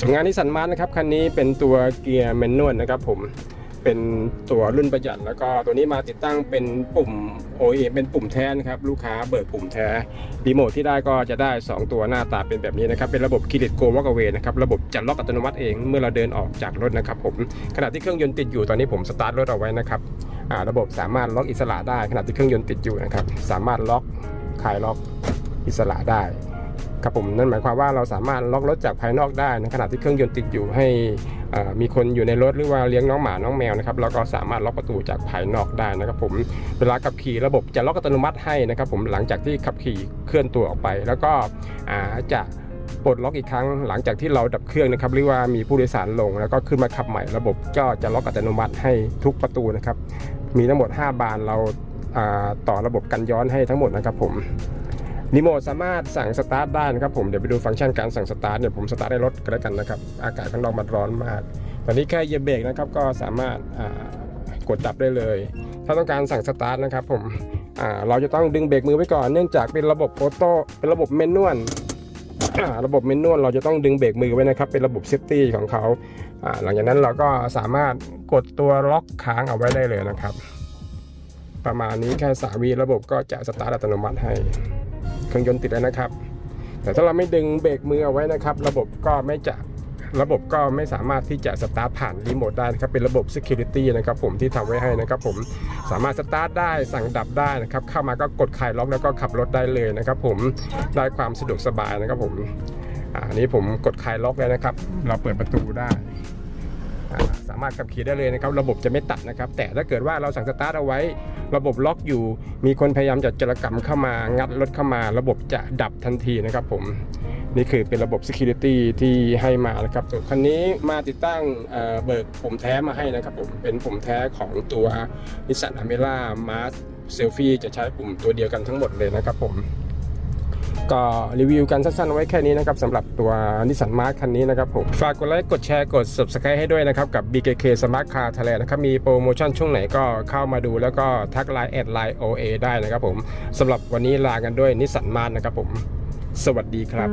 สำหรับงานนิสสันมาร์นะครับคันนี้เป็นตัวเกียร์แมนนวลนะครับผมเป็นตัวรุ่นประหยัด แล้วก็ตัวนี้มาติดตั้งเป็นปุ่ม OE เป็นปุ่มแท้นะครับลูกค้าเบิกปุ่มแท้รีโมทที่ได้ก็จะได้ 2 ตัวหน้าตาเป็นแบบนี้นะครับเป็นระบบคิริตโกวอกเวนะครับระบบจัดล็อกอัตโนมัติเองเมื่อเราเดินออกจากรถนะครับผมขณะที่เครื่องยนต์ติดอยู่ตอนนี้ผมสตาร์ทรถเอาไว้นะครับระบบสามารถล็อกอิสระได้ขณะที่เครื่องยนต์ติดอยู่นะครับสามารถล็อกคลายล็อกอิสระได้ ครับผมนั่นหมายความว่าเราสามารถล็อกรถจากภายนอกได้ในขณะที่เครื่องยนต์ติดอยู่ให้มีคนอยู่ในรถหรือว่าเลี้ยงน้องหมาน้องแมวนะครับเราก็สามารถล็อกประตูจากภายนอกได้นะครับ ผมเวลาขับขี่ระบบจะล็อกอัตโนมัติให้นะครับ ผมหลังจากที่ขับขี่เคลื่อนตัวออกไป แล้วก็จะปลดล็อกอีกครั้งหลังจากที่เราดับเครื่องนะครับ หรือว่ามีผู้โดยสารลง แล้วก็ขึ้นมาขับใหม่ระบบก็จะล็อกอัตโนมัติให้ทุกประตูนะครับ มีทั้งหมด 5 บานเราต่อระบบกันย้อนให้ทั้งหมดนะครับผม รีโมสามารถสั่งสตาร์ทได้นะครับผมเดี๋ยวไปดูฟังก์ชันการสั่งสตาร์ทเนี่ยผมสตาร์ทได้รถก็แล้วกันนะครับอากาศข้างนอกมันร้อนมาก ตอนนี้แค่เหยียบเบรกนะครับก็สามารถกดดับได้เลย ถ้าต้องการสั่งสตาร์ทนะครับผมเราจะต้องดึงเบรกมือไว้ก่อนเนื่องจากเป็นระบบออโต้เป็นระบบเมนนวลระบบเมนนวลเราจะต้องดึงเบรกมือไว้นะครับ เป็นระบบเซฟตี้ของเขาอ่าหลังจากนั้นเราก็สามารถกดตัวล็อกค้างเอาไว้ได้เลยนะครับ ประมาณนี้แค่สาวีระบบก็จะสตาร์ทอัตโนมัติให้ เครื่องยนต์ติดแล้วนะครับ แต่ถ้าเราไม่ดึงเบรกมือเอาไว้นะครับ ระบบก็ไม่จะระบบก็ไม่สามารถที่จะสตาร์ทผ่านรีโมทได้นะครับเป็นระบบ Security นะครับผมที่ทำไว้ให้นะครับผมสามารถสตาร์ทได้สั่งดับได้นะครับเข้ามาก็กดคลายล็อกแล้วก็ขับรถได้เลยนะครับผมได้ความสะดวกสบายนะครับผมอันนี้ผมกดคลายล็อกแล้วนะครับ เราเปิดประตูได้ามารถขับขี่ได้เลยนะครับ ระบบจะไม่ตัดนะครับ แต่ถ้าเกิดว่าเราสั่งสตาร์ทเอาไว้ ระบบล็อกอยู่ มีคนพยายามจะจรกรรมเข้ามางัดรถเข้ามา ระบบจะดับทันทีนะครับผมนี่คือเป็นระบบ Security ที่ให้มานะครับส่วนคันนี้มาติดตั้งเอ่อเบิกปุ่มแท้มาให้นะครับผมเป็นปุ่มแท้ของตัว Nissan a m e r a Mars Selfie จะใช้ปุ่มตัวเดียวกันทั้งหมดเลยนะครับผม ก็รีวิวกันสั้นๆไว้แค่นี้นะครับสำหรับตัวนิสสันมาร์คคันนี้นะครับผมฝากกดไลค์กดแชร์กด subscribe ให้ด้วยนะครับ กับ BKK Smart Car Thailand นะครับ มีโปรโมชั่นช่วงไหนก็เข้ามาดูแล้วก็ทักไลน์แอดไลน์ OA ได้นะครับผมสำหรับวันนี้ลากันด้วยนิสสันมาร์คนะครับผม สวัสดีครับ